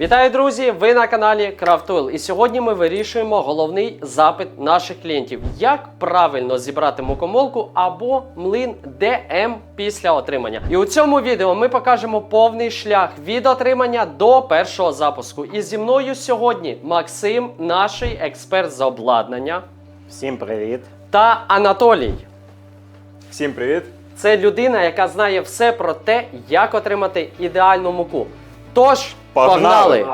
Вітаю, друзі! Ви на каналі Крафтойл. І сьогодні ми вирішуємо головний запит наших клієнтів: як правильно зібрати мукомолку або млин ДМ після отримання. І у цьому відео ми покажемо повний шлях від отримання до першого запуску. І зі мною сьогодні Максим, наш експерт з обладнання, Всім привіт! та Анатолій. Всім привіт! Це людина, яка знає все про те, як отримати ідеальну муку. Тож, Погнали!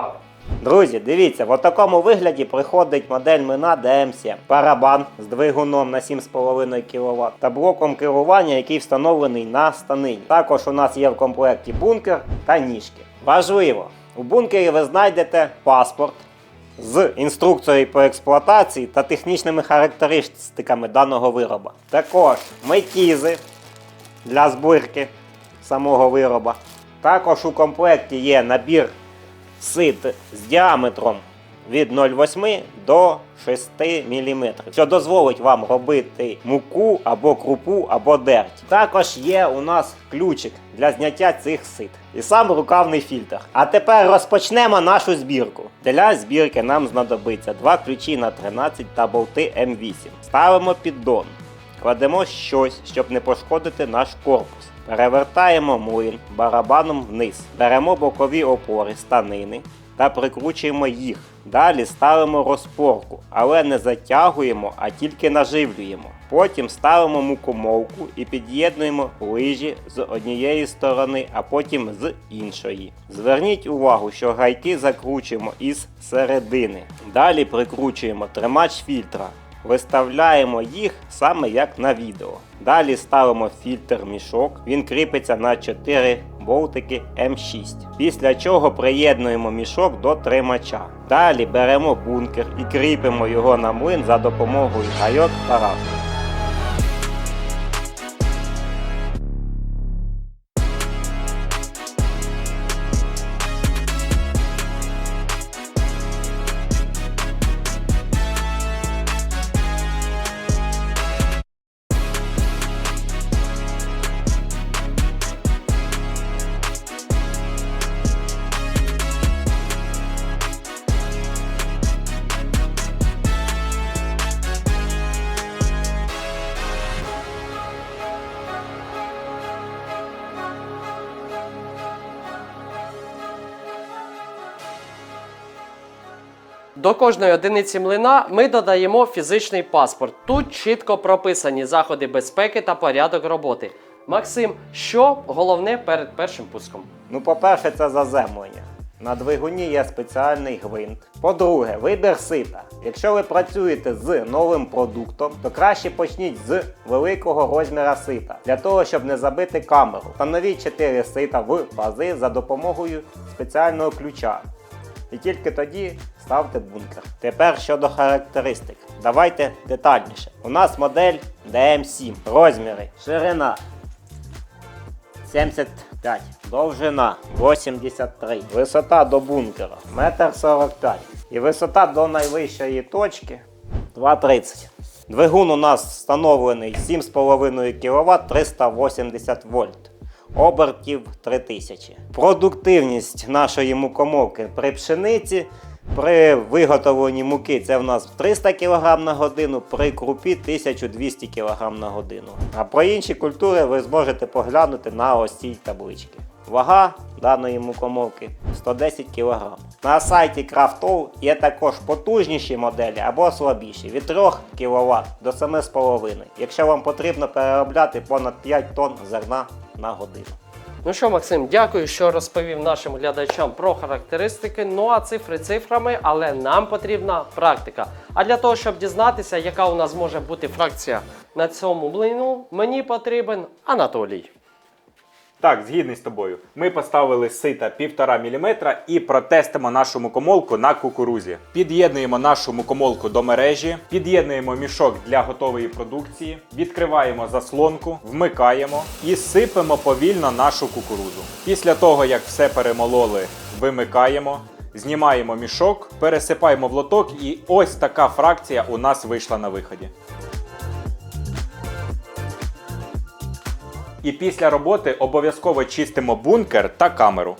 Друзі, дивіться, в такому вигляді приходить модель мина DM7. Барабан з двигуном на 7,5 кВт та блоком керування, який встановлений на станині. Також у нас є в комплекті бункер та ніжки. Важливо, у бункері ви знайдете паспорт з інструкцією по експлуатації та технічними характеристиками даного вироба. Також метізи для збірки самого вироба. Також у комплекті є набір сит з діаметром від 0,8 до 6 мм, що дозволить вам робити муку або крупу, або дерть. Також є у нас ключик для зняття цих сит. І сам рукавний фільтр. А тепер розпочнемо нашу збірку. Для збірки нам знадобиться два ключі на 13 та болти М8. Ставимо піддон. Кладемо щось, щоб не пошкодити наш корпус. Перевертаємо млин барабаном вниз. Беремо бокові опори станини та прикручуємо їх. Далі ставимо розпорку, але не затягуємо, а тільки наживлюємо. Потім ставимо мукомолку і під'єднуємо лижі з однієї сторони, а потім з іншої. Зверніть увагу, що гайки закручуємо із середини. Далі прикручуємо тримач фільтра. Виставляємо їх саме як на відео. Далі ставимо фільтр мішок, він кріпиться на 4 болтики М6. Після чого приєднуємо мішок до тримача. Далі беремо бункер і кріпимо його на млин за допомогою гайок та рафту. До кожної одиниці млина ми додаємо фізичний паспорт. Тут чітко прописані заходи безпеки та порядок роботи. Максим, що головне перед першим пуском? Ну, по-перше, це заземлення. На двигуні є спеціальний гвинт. По-друге, вибір сита. Якщо ви працюєте з новим продуктом, то краще почніть з великого розміра сита, для того, щоб не забити камеру. Встановіть 4 сита в пази за допомогою спеціального ключа. І тільки тоді ставте бункер. Тепер щодо характеристик. Давайте детальніше. У нас модель DM7. Розміри. Ширина 75, довжина 83, висота до бункера 1,45 м і висота до найвищої точки 2,30 Двигун у нас встановлений 7,5 кВт 380 вольт. Обертів 3000. Продуктивність нашої мукомолки при пшениці при виготовленні муки це в нас 300 кг на годину, при крупі 1200 кг на годину. А про інші культури ви зможете поглянути на ось цій табличці. Вага даної мукомолки 110 кг. На сайті Craftall є також потужніші моделі або слабіші від 3 кВт до 7,5 якщо вам потрібно переробляти понад 5 тонн зерна на годину. Ну що, Максим, дякую, що розповів нашим глядачам про характеристики. Ну а цифри цифрами, але нам потрібна практика. А для того, щоб дізнатися, яка у нас може бути фракція на цьому блину, мені потрібен Анатолій. Так, згідний з тобою. Ми поставили сита 1,5 мм і протестимо нашу мукомолку на кукурузі. Під'єднуємо нашу мукомолку до мережі, під'єднуємо мішок для готової продукції, відкриваємо заслонку, вмикаємо і сипемо повільно нашу кукурузу. Після того, як все перемололи, вимикаємо. Знімаємо мішок, пересипаємо в лоток, і ось така фракція у нас вийшла на виході. І після роботи обов'язково чистимо бункер та камеру.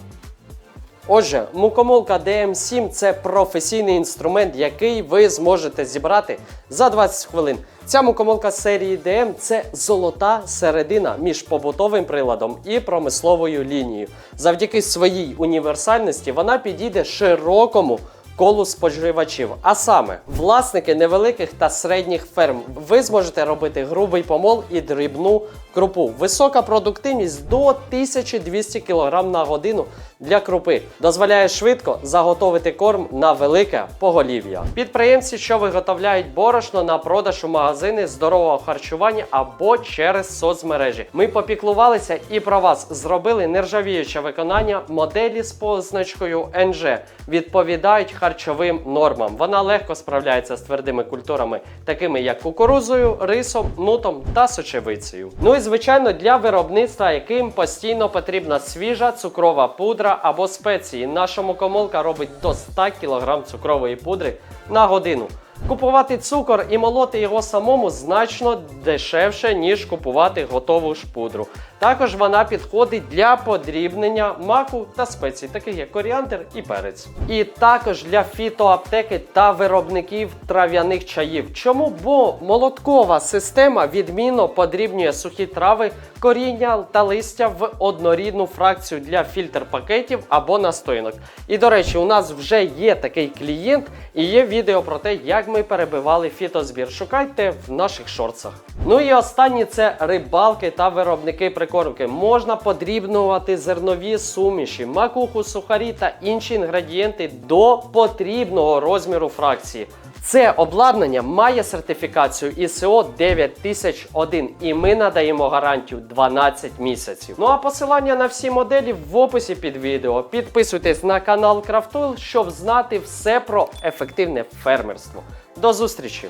Отже, мукомолка DM7 це професійний інструмент, який ви зможете зібрати за 20 хвилин. Ця мукомолка серії DM це золота середина між побутовим приладом і промисловою лінією. Завдяки своїй універсальності вона підійде широкому колу споживачів. А саме, власники невеликих та середніх ферм. Ви зможете робити грубий помол і дрібну крупу. Висока продуктивність до 1200 кг на годину для крупи. Дозволяє швидко заготовити корм на велике поголів'я. Підприємці, що виготовляють борошно на продаж у магазини здорового харчування або через соцмережі. Ми попіклувалися і про вас зробили нержавіюче виконання моделі з позначкою NG. Відповідають харчовим нормам. Вона легко справляється з твердими культурами, такими як кукурузою, рисом, нутом та сочевицею. Ну і звичайно для виробництва, яким постійно потрібна свіжа цукрова пудра або спеції. Наша мукомолка робить до 100 кг цукрової пудри на годину. Купувати цукор і молоти його самому значно дешевше, ніж купувати готову ж пудру. Також вона підходить для подрібнення маку та спецій, таких як коріандр і перець. І також для фітоаптеки та виробників трав'яних чаїв. Чому? Бо молоткова система відмінно подрібнює сухі трави, коріння та листя в однорідну фракцію для фільтр пакетів або настоянок. І до речі, у нас вже є такий клієнт і є відео про те, як ми перебивали фітозбір. Шукайте в наших шорцах. Ну і останні це рибалки та виробники прикормки. Можна подрібнувати зернові суміші, макуху, сухарі та інші інгредієнти до потрібного розміру фракції. Це обладнання має сертифікацію ISO 9001 і ми надаємо гарантію 12 місяців. Ну а посилання на всі моделі в описі під відео. Підписуйтесь на канал Крафтойл, щоб знати все про ефективне фермерство. До зустрічі!